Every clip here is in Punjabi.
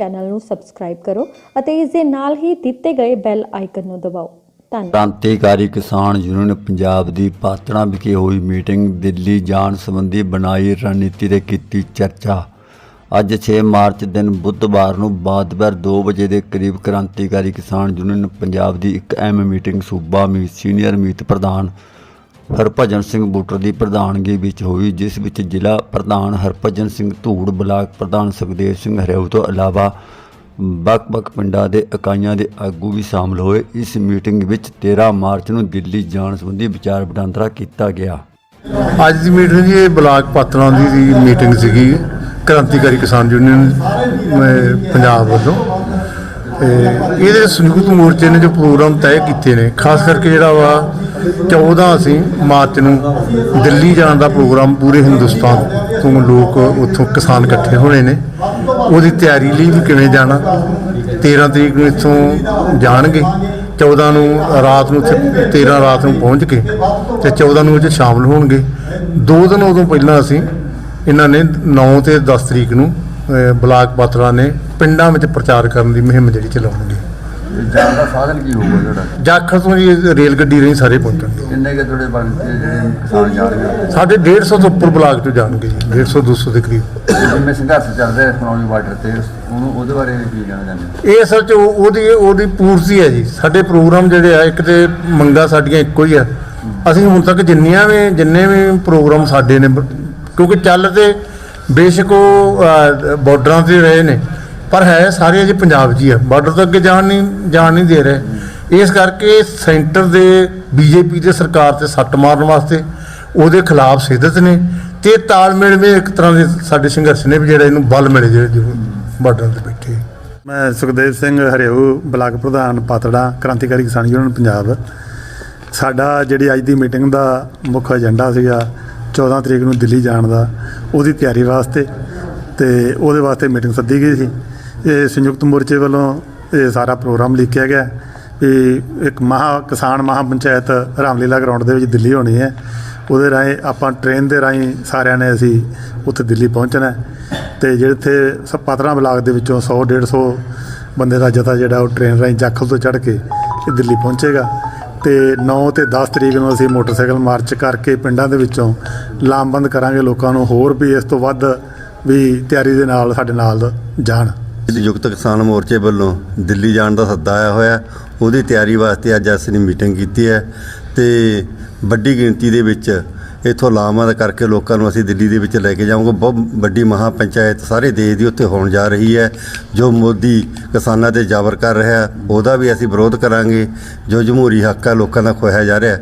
ਚੈਨਲ ਨੂੰ ਸਬਸਕ੍ਰਾਈਬ ਕਰੋ ਅਤੇ ਇਸ ਦੇ ਨਾਲ ਹੀ ਦਿੱਤੇ ਗਏ ਬੈਲ ਆਈਕਨ ਨੂੰ ਦਬਾਓ। ਧੰਨਵਾਦ। ਕ੍ਰਾਂਤੀਕਾਰੀ ਕਿਸਾਨ ਯੂਨੀਅਨ ਪੰਜਾਬ ਦੀ ਪਾਤੜਾ ਵਿਖੇ ਹੋਈ ਮੀਟਿੰਗ ਦਿੱਲੀ ਜਾਣ ਸੰਬੰਧੀ ਬਣਾਈ ਰਣਨੀਤੀ ਤੇ ਕੀਤੀ ਚਰਚਾ। ਅੱਜ 6 ਮਾਰਚ ਦਿਨ ਬੁੱਧਵਾਰ ਨੂੰ ਬਾਅਦ ਬਾਦਵਾਰ 2 ਵਜੇ ਦੇ ਕਰੀਬ ਕ੍ਰਾਂਤੀਕਾਰੀ ਕਿਸਾਨ ਯੂਨੀਅਨ ਪੰਜਾਬ ਦੀ ਇੱਕ ਅਹਿਮ ਮੀਟਿੰਗ ਸੂਬਾ ਮੀਤ ਸੀਨੀਅਰ ਮੀਤ ਪ੍ਰਧਾਨ ਹਰਭਜਨ ਸਿੰਘ ਬੂਟਰ ਦੀ ਪ੍ਰਧਾਨਗੀ ਵਿੱਚ ਹੋਈ, ਜਿਸ ਵਿੱਚ ਜ਼ਿਲ੍ਹਾ ਪ੍ਰਧਾਨ ਹਰਭਜਨ ਸਿੰਘ ਧੂੜ, ਬਲਾਕ ਪ੍ਰਧਾਨ ਸੁਖਦੇਵ ਸਿੰਘ ਹਰਿਆਊ ਤੋਂ ਇਲਾਵਾ ਵੱਖ-ਵੱਖ ਪਿੰਡਾਂ ਦੇ ਇਕਾਈਆਂ ਦੇ ਆਗੂ ਵੀ ਸ਼ਾਮਲ ਹੋਏ। ਇਸ ਮੀਟਿੰਗ ਵਿੱਚ 13 ਮਾਰਚ ਨੂੰ ਦਿੱਲੀ ਜਾਣ ਸੰਬੰਧੀ ਵਿਚਾਰ ਵਟਾਂਦਰਾ ਕੀਤਾ ਗਿਆ। ਅੱਜ ਦੀ ਮੀਟਿੰਗ ਜੀ ਬਲਾਕ ਪਾਤਰਾਂ ਦੀ ਮੀਟਿੰਗ ਸੀਗੀ। ਕ੍ਰਾਂਤੀਕਾਰੀ ਕਿਸਾਨ ਯੂਨੀਅਨ ਪੰਜਾਬ ਵੱਲੋਂ। ਤੇ ਇਹਦੇ ਸੰਯੁਕਤ ਮੋਰਚੇ ਨੇ ਜੋ ਪ੍ਰੋਗਰਾਮ ਤੈਅ ਕੀਤੇ ਨੇ, ਖਾਸ ਕਰਕੇ ਜਿਹੜਾ ਵਾ 14 ਅਸੀਂ ਮਾਰਚ ਨੂੰ ਦਿੱਲੀ ਜਾਣ ਦਾ ਪ੍ਰੋਗਰਾਮ ਪੂਰੇ ਹਿੰਦੁਸਤਾਨ ਤੋਂ ਲੋਕ ਉੱਥੋਂ ਕਿਸਾਨ ਇਕੱਠੇ ਹੋਣੇ ਨੇ। ਉਹਦੀ ਤਿਆਰੀ ਲਈ ਵੀ ਕਿਵੇਂ ਜਾਣਾ 13 ਤਰੀਕ ਨੂੰ ਇੱਥੋਂ ਜਾਣਗੇ 14 ਨੂੰ ਰਾਤ ਨੂੰ ਉੱਥੇ 13 ਰਾਤ ਨੂੰ ਪਹੁੰਚ ਕੇ ਤੇ 14 ਨੂੰ ਉਹ 'ਚ ਸ਼ਾਮਲ ਹੋਣਗੇ। ਦੋ ਦਿਨ ਉਦੋਂ ਪਹਿਲਾਂ ਅਸੀਂ ਇਹਨਾਂ ਨੇ 9 ਤੇ 10 ਤਰੀਕ ਨੂੰ ਬਲਾਕ ਪਾਤੜਾ ਨੇ ਪਿੰਡਾਂ ਵਿੱਚ ਪ੍ਰਚਾਰ ਕਰਨ ਦੀ ਮੁਹਿੰਮ ਜਿਹੜੀ ਚਲਾਉਣਗੇ ਜਾਣ ਦਾ ਸਾਧਨ ਕੀ ਹੋਊਗਾ ਤੁਹਾਡਾ ਜਾਖਲ ਤੋਂ ਜੀ ਰੇਲ ਗੱਡੀ ਰਾਹੀਂ ਸਾਰੇ ਪਹੁੰਚਣਗੇ। ਕਿੰਨੇ ਕੇ ਤੁਹਾਡੇ ਬਣਦੇ ਜਿਹੜੇ ਕਿਸਾਨ ਜਾ ਰਹੇ ਸਾਡੇ 150 ਤੋਂ ਉੱਪਰ ਬਲਾਕ ਤੋਂ ਜਾਣਗੇ ਜੀ 150 200 ਦੇ ਕਰੀਬ। ਜਿਵੇਂ ਸੰਘਰਸ਼ ਚੱਲ ਰਿਹਾ ਸਨੌਲੀ ਬਾਰਡਰ ਤੇ ਉਹਨੂੰ ਉਹਦੇ ਬਾਰੇ ਕੀ ਕਹਿਣਾ ਚਾਹੁੰਦੇ ਇਹ ਅਸਲ 'ਚ ਉਹ- ਉਹਦੀ ਉਹਦੀ ਪੂਰਤੀ ਹੈ ਜੀ। ਸਾਡੇ ਪ੍ਰੋਗਰਾਮ ਜਿਹੜੇ ਆ ਇੱਕ ਤੇ ਮੰਗਾ ਸਾਡੀਆਂ ਇੱਕੋ ਹੀ ਆ। ਅਸੀਂ ਹੁਣ ਤੱਕ ਜਿੰਨੀਆਂ ਵੀ ਜਿੰਨੇ ਵੀ ਪ੍ਰੋਗਰਾਮ ਸਾਡੇ ਨੇ ਕਿਉਂਕਿ ਚੱਲ ਤੇ ਬੇਸ਼ੱਕ ਉਹ ਅਹ, ਬਾਰਡਰਾਂ ਤੇ ਰਹੇ ਨੇ। ਪਰ ਹੈ ਸਾਰੇ ਅਜੇ ਪੰਜਾਬ 'ਚ ਹੀ ਆ। ਬਾਰਡਰ ਤੋਂ ਅੱਗੇ ਜਾਣ ਨਹੀਂ ਜਾਣ ਨਹੀਂ ਦੇ ਰਹੇ। ਇਸ ਕਰਕੇ ਸੈਂਟਰ ਦੇ ਬੀਜੇਪੀ ਦੇ ਸਰਕਾਰ ਤੇ ਸੱਟ ਮਾਰਨ ਵਾਸਤੇ ਉਹਦੇ ਖਿਲਾਫ ਸਿੱਧਤ ਨੇ ਤੇ ਤਾਲਮੇਲ ਵਿੱਚ ਇੱਕ ਤਰ੍ਹਾਂ ਦੇ ਸਾਡੇ ਸੰਘਰਸ਼ ਨੇ ਵੀ ਜਿਹੜਾ ਇਹਨੂੰ ਬਲ ਮਿਲੇ ਜਿਹੜੇ ਬਾਰਡਰ ਤੇ ਬੈਠੇ। ਮੈਂ ਸੁਖਦੇਵ ਸਿੰਘ ਹਰਿਆਊ ਬਲਾਕ ਪ੍ਰਧਾਨ ਪਾਤੜਾ ਕ੍ਰਾਂਤੀਕਾਰੀ ਕਿਸਾਨ ਯੂਨੀਅਨ ਪੰਜਾਬ। ਸਾਡਾ ਜਿਹੜੀ ਅੱਜ ਦੀ ਮੀਟਿੰਗ ਦਾ ਮੁੱਖ ਏਜੰਡਾ ਸੀਗਾ 14 ਤਰੀਕ ਨੂੰ ਦਿੱਲੀ ਜਾਣ ਦਾ ਉਹਦੀ ਤਿਆਰੀ ਵਾਸਤੇ ਤੇ ਉਹਦੇ ਵਾਸਤੇ ਮੀਟਿੰਗ ਸੱਦੀ ਗਈ ਸੀ। ਇਹ ਸੰਯੁਕਤ ਮੋਰਚੇ ਵੱਲੋਂ ਇਹ ਸਾਰਾ ਪ੍ਰੋਗਰਾਮ ਲਿਖਿਆ ਗਿਆ ਵੀ ਇੱਕ ਮਹਾ ਕਿਸਾਨ ਮਹਾ ਪੰਚਾਇਤ ਰਾਮਲੀਲਾ ਗਰਾਊਂਡ ਦੇ ਵਿੱਚ ਦਿੱਲੀ ਹੋਣੀ ਹੈ। ਉਹਦੇ ਰਾਹੀਂ ਆਪਾਂ ਟ੍ਰੇਨ ਦੇ ਰਾਹੀਂ ਸਾਰਿਆਂ ਨੇ ਅਸੀਂ ਉੱਥੇ ਦਿੱਲੀ ਪਹੁੰਚਣਾ ਹੈ ਤੇ ਜਿੱਥੇ ਸ- ਬਲਾਕ ਦੇ ਵਿੱਚੋਂ 100 150 ਬੰਦੇ ਦਾ ਜਥਾ ਜਿਹੜਾ ਉਹ ਟ੍ਰੇਨ ਰਾਹੀਂ ਜਾਖਲ ਤੋਂ ਚੜ੍ਹ ਕੇ ਇਹ ਦਿੱਲੀ ਪਹੁੰਚੇਗਾ। ਤੇ 9 ਤੇ 10 ਤਰੀਕ ਨੂੰ ਅਸੀਂ ਮੋਟਰਸਾਈਕਲ ਮਾਰਚ ਕਰਕੇ ਪਿੰਡਾਂ ਦੇ ਵਿੱਚੋਂ ਲਾਮਬੰਦ ਕਰਾਂਗੇ ਲੋਕਾਂ ਨੂੰ ਹੋਰ ਵੀ ਇਸ ਤੋਂ ਵੱਧ ਵੀ ਤਿਆਰੀ ਦੇ ਨਾਲ ਸਾਡੇ ਨਾਲ ਜਾਣ। ਸੰਯੁਕਤ ਕਿਸਾਨ ਮੋਰਚੇ ਵੱਲੋਂ ਦਿੱਲੀ ਜਾਣ ਦਾ ਸੱਦਾ ਆਇਆ ਹੋਇਆ। ਉਹਦੀ ਤਿਆਰੀ ਵਾਸਤੇ ਅੱਜ ਅਸੀਂ ਮੀਟਿੰਗ ਕੀਤੀ ਹੈ ਤੇ ਵੱਡੀ ਗਿਣਤੀ ਦੇ ਵਿੱਚ ਇਥੋਂ ਲਾਮਬੰਦ ਕਰਕੇ ਲੋਕਾਂ ਨੂੰ ਅਸੀਂ ਦਿੱਲੀ ਦੇ ਵਿੱਚ ਲੈ ਕੇ ਜਾਵਾਂਗੇ। ਬਹੁਤ ਵੱਡੀ ਮਹਾ ਪੰਚਾਇਤ ਸਾਰੇ ਦੇਸ਼ ਦੀ ਉੱਥੇ ਹੋਣ ਜਾ ਰਹੀ ਹੈ। ਜੋ ਮੋਦੀ ਕਿਸਾਨਾਂ ਤੇ ਜ਼ਬਰ ਕਰ ਰਿਹਾ ਉਹਦਾ ਵੀ ਅਸੀਂ ਵਿਰੋਧ ਕਰਾਂਗੇ। ਜੋ ਜਮਹੂਰੀ ਹੱਕ ਹੈ, ਲੋਕਾਂ ਦਾ ਖੋਇਆ ਜਾ ਰਿਹਾ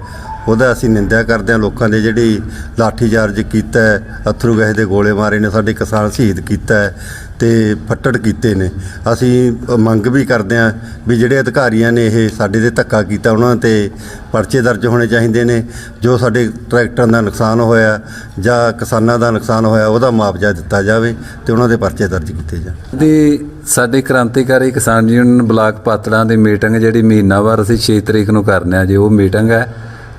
ਉਹਦਾ ਅਸੀਂ ਨਿੰਦਿਆ ਕਰਦੇ ਹਾਂ ਲੋਕਾਂ ਦੇ ਜਿਹੜੀ ਲਾਠੀਚਾਰਜ ਕੀਤਾ ਹੈ, ਅਥਰੂ ਗੈਸ ਦੇ ਗੋਲੇ ਮਾਰੇ ਨੇ, ਸਾਡੇ ਕਿਸਾਨ ਸ਼ਹੀਦ ਕੀਤਾ ਹੈ ਤੇ ਫੱਟੜ ਕੀਤੇ ਨੇ। ਅਸੀਂ ਮੰਗ ਵੀ ਕਰਦੇ ਹਾਂ ਵੀ ਜਿਹੜੇ ਅਧਿਕਾਰੀਆਂ ਨੇ ਇਹ ਸਾਡੇ ਤੇ ਧੱਕਾ ਕੀਤਾ, ਉਹਨਾਂ ਤੇ ਪਰਚੇ ਦਰਜ ਹੋਣੇ ਚਾਹੀਦੇ ਨੇ। ਜੋ ਸਾਡੇ ਟਰੈਕਟਰਾਂ ਦਾ ਨੁਕਸਾਨ ਹੋਇਆ ਜਾਂ ਕਿਸਾਨਾਂ ਦਾ ਨੁਕਸਾਨ ਹੋਇਆ, ਉਹਦਾ ਮੁਆਵਜ਼ਾ ਦਿੱਤਾ ਜਾਵੇ ਤੇ ਉਹਨਾਂ ਦੇ ਪਰਚੇ ਦਰਜ ਕੀਤੇ ਜਾਣ। ਦੀ ਸਾਡੀ ਕ੍ਰਾਂਤੀਕਾਰੀ ਕਿਸਾਨ ਯੂਨੀਅਨ ਬਲਾਕ ਪਾਤੜਾਂ ਦੀ ਮੀਟਿੰਗ ਜਿਹੜੀ ਮਹੀਨਾਵਾਰ ਅਸੀਂ 6 ਤਰੀਕ ਨੂੰ ਕਰਨੇ ਆ ਜੀ, ਉਹ ਮੀਟਿੰਗ ਹੈ।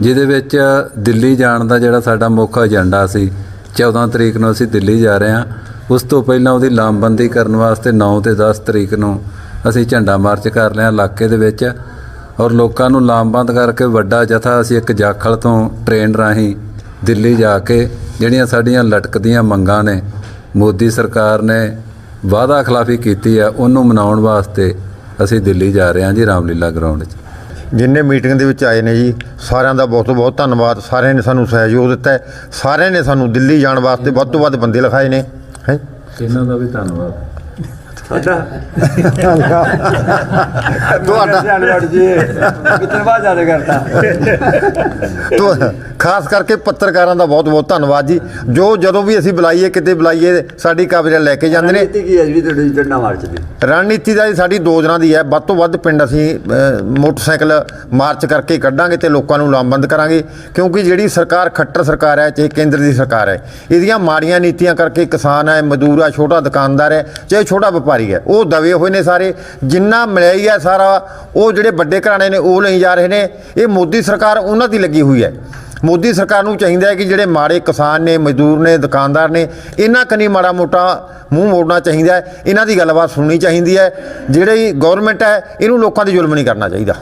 ਜਿਹਦੇ ਵਿੱਚ ਦਿੱਲੀ ਜਾਣ ਦਾ ਜਿਹੜਾ ਸਾਡਾ ਮੁੱਖ ਏਜੰਡਾ ਸੀ 14 ਤਰੀਕ ਨੂੰ ਅਸੀਂ ਦਿੱਲੀ ਜਾ ਰਹੇ ਹਾਂ। ਉਸ ਤੋਂ ਪਹਿਲਾਂ ਉਹਦੀ ਲਾਮਬੰਦੀ ਕਰਨ ਵਾਸਤੇ 9 ਤੇ 10 ਤਰੀਕ ਨੂੰ ਅਸੀਂ ਝੰਡਾ ਮਾਰਚ ਕਰ ਲਿਆ ਇਲਾਕੇ ਦੇ ਵਿੱਚ। ਔਰ ਲੋਕਾਂ ਨੂੰ ਲਾਮਬੰਦ ਕਰਕੇ ਵੱਡਾ ਜਥਾ ਅਸੀਂ ਇੱਕ ਜਾਖਲ ਤੋਂ ਟ੍ਰੇਨ ਰਾਹੀਂ ਦਿੱਲੀ ਜਾ ਕੇ ਜਿਹੜੀਆਂ ਸਾਡੀਆਂ ਲਟਕਦੀਆਂ ਮੰਗਾਂ ਨੇ, ਮੋਦੀ ਸਰਕਾਰ ਨੇ ਵਾਅਦਾ ਖਿਲਾਫੀ ਕੀਤੀ ਆ, ਉਹਨੂੰ ਮਨਾਉਣ ਵਾਸਤੇ ਅਸੀਂ ਦਿੱਲੀ ਜਾ ਰਹੇ ਹਾਂ ਜੀ ਰਾਮਲੀਲਾ ਗਰਾਊਂਡ 'ਚ। ਜਿੰਨੇ ਮੀਟਿੰਗ ਦੇ ਵਿੱਚ ਆਏ ਨੇ ਜੀ ਸਾਰਿਆਂ ਦਾ ਬਹੁਤ ਬਹੁਤ ਧੰਨਵਾਦ। ਸਾਰਿਆਂ ਨੇ ਸਾਨੂੰ ਸਹਿਯੋਗ ਦਿੱਤਾ ਹੈ। ਸਾਰਿਆਂ ਨੇ ਸਾਨੂੰ ਦਿੱਲੀ ਜਾਣ ਵਾਸਤੇ ਵੱਧ ਤੋਂ ਵੱਧ ਬੰਦੇ ਲਿਖਾਏ ਨੇ। ਹੈ? ਇਹਨਾਂ ਦਾ ਵੀ ਧੰਨਵਾਦ। ਤੁਹਾਡਾ ਤੋ ਖਾਸ ਕਰਕੇ ਪੱਤਰਕਾਰਾਂ ਦਾ ਬਹੁਤ ਬਹੁਤ ਧੰਨਵਾਦ ਜੀ। ਜੋ ਜਦੋਂ ਵੀ ਅਸੀਂ ਬੁਲਾਈਏ ਕਿਤੇ ਬੁਲਾਈਏ ਸਾਡੀ ਕਵਰੇਜ ਲੈ ਕੇ ਜਾਂਦੇ ਨੇ। ਕੀ ਹੈ ਜਿਹੜੀ ਤੁਹਾਡੀ ਝੰਡਾ ਮਾਰਚ ਦੀ? ਰਣਨੀਤੀ ਦਾ ਜੀ ਸਾਡੀ ਦੋ ਦਿਨਾਂ ਦੀ ਹੈ। ਵੱਧ ਤੋਂ ਵੱਧ ਪਿੰਡ ਅਸੀਂ ਮੋਟਰਸਾਈਕਲ ਮਾਰਚ ਕਰਕੇ ਕੱਢਾਂਗੇ ਤੇ ਲੋਕਾਂ ਨੂੰ ਲਾਮਬੰਦ ਕਰਾਂਗੇ। ਕਿਉਂਕਿ ਜਿਹੜੀ ਸਰਕਾਰ ਖੱਟਰ ਸਰਕਾਰ ਹੈ ਚਾਹੇ ਕੇਂਦਰ ਦੀ ਸਰਕਾਰ ਹੈ ਇਹਦੀਆਂ ਮਾੜੀਆਂ ਨੀਤੀਆਂ ਕਰਕੇ ਕਿਸਾਨ ਹੈ ਮਜ਼ਦੂਰ ਹੈ ਛੋਟਾ ਦੁਕਾਨਦਾਰ ਹੈ ਚਾਹੇ ਛੋਟਾ ਵਪਾਰੀ ਹੈ ਉਹ ਦਵੇ ਹੋਏ ਨੇ ਸਾਰੇ। ਜਿੰਨਾ ਮਿਲਿਆਈ ਹੈ ਸਾਰਾ ਉਹ ਜਿਹੜੇ ਵੱਡੇ ਘਰਾਣੇ ਨੇ ਉਹ ਲਈ ਜਾ ਰਹੇ ਨੇ। ਇਹ ਮੋਦੀ ਸਰਕਾਰ ਉਹਨਾਂ ਦੀ ਲੱਗੀ ਹੋਈ ਹੈ। ਮੋਦੀ ਸਰਕਾਰ ਨੂੰ ਚਾਹੀਦਾ ਹੈ ਕਿ ਜਿਹੜੇ ਮਾੜੇ ਕਿਸਾਨ ਨੇ, ਮਜ਼ਦੂਰ ਨੇ, ਦੁਕਾਨਦਾਰ ਨੇ, ਇਹਨਾਂ ਕਨੀ ਮਾੜਾ ਮੋਟਾ ਮੂੰਹ ਮੋੜਨਾ ਚਾਹੀਦਾ ਹੈ, ਇਹਨਾਂ ਦੀ ਗੱਲਬਾਤ ਸੁਣਨੀ ਚਾਹੀਦੀ ਹੈ, ਜਿਹੜੀ ਗਵਰਨਮੈਂਟ ਹੈ, ਇਹਨੂੰ ਲੋਕਾਂ ਦੀ ਜ਼ੁਲਮ ਨਹੀਂ ਕਰਨਾ ਚਾਹੀਦਾ।